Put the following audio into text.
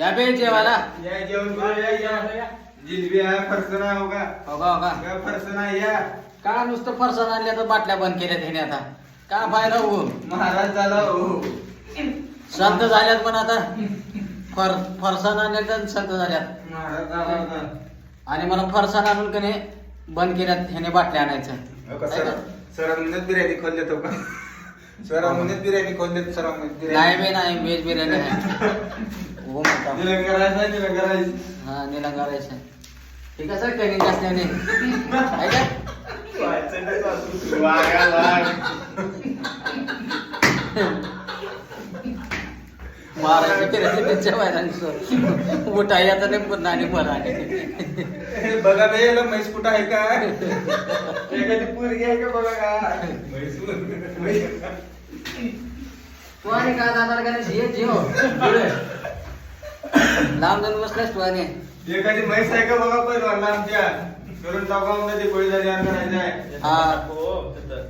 या बे जेवायला. या जेवण करू या या. जिलबी आहे फरसन आहे हो का हो का हो का? का फरसन आहे या. का नुसतं फरसाण आणल्या तर बाटल्या बंद केल्या त्याने आता? का फायदा हो महाराज झाला हो. संत झाल्यात पण आता. फर फरसाण आणल्या तर संत झाल्यात. महाराज झाला होता. आणि मला फरसाण आणून कने बंद केल्यात ह्याने बाटल्या आणायचं. हो का, सर का? सरांनीच बिर्याणी खोल देतो का? सरांनीच बिर्याणी खोल देतो सरांनी नाही बे नाही व्हेज बिर्याणी आहे हो म्हणता निलंगरायचं निलंगरायचं हा ठीक आहे सर कणी असल्याने आहे का वागा वाग महाराष्ट्र फिरायचं त्यांच्या बाहेर उठाय आता नाही पण आणि बरं आणि हे बघा बे याला म्हैस कुठं आहे का? एखादी पोरगी आहे का बघा का? म्हैस. म्हैस. तू आणि काय जाणार का नाही जेव पुढे. लांब जाऊन बसलास तू आणि एखादी म्हैस आहे का बघा पहिलवान आमच्या करून टाका मध्ये गोळी झाली करायचं आहे हा. हो, तिथं.